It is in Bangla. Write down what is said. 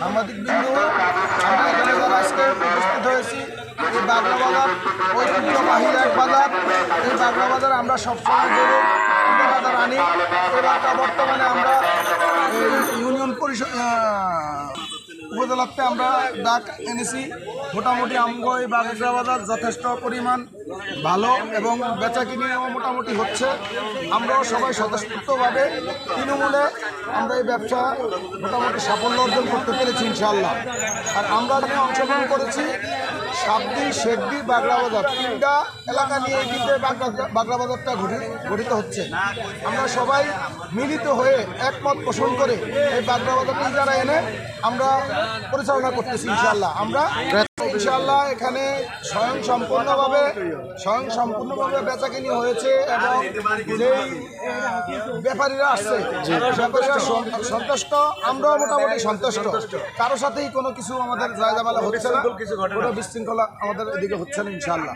সাংবাদিক আমরা হয়েছি এই বাজার ঐতিহ্যবাহী এক বাজার এই আমরা সবসময় গরু বাজার আনি এই বাজার বর্তমানে আমরা ইউনিয়ন পরিষদ উপজেলাতে আমরা ডাক এনেছি। মোটামুটি আমগো এই বাজার যথেষ্ট পরিমাণ ভালো এবং বেচা কিনেও মোটামুটি হচ্ছে। আমরাও সবাই স্বতঃস্ফূর্তভাবে তৃণমূলে আমরা এই ব্যবসা মোটামুটি সাফল্য অর্জন করতে পেরেছি ইনশাল্লাহ আর আমরা অংশগ্রহণ করেছি সাবদি শেখদি বাগলা বাজার তিনটা এলাকা নিয়ে এই কিন্তু এই বাগলা বাগলা বাজারটা গঠি- গঠিত হচ্ছে। আমরা সবাই মিলিত হয়ে একমত পোষণ করে এই বাগলা বাজারটি যারা এনে আমরা পরিচালনা করতেছি ইনশাল্লাহ আমরা ইনশাল্লাহ এখানে স্বয়ং সম্পূর্ণভাবে স্বয়ং সম্পূর্ণভাবে বেচাকিনি হয়েছে এবং যেই ব্যাপারীরা আসছে ব্যাপারীরা সন্তুষ্ট আমরাও মোটামুটি সন্তুষ্ট কারও সাথেই কোনো কিছু আমাদের জায়গা বেলা হচ্ছে না কোনো বিশৃঙ্খলা আমাদের এদিকে হচ্ছে না ইনশাল্লাহ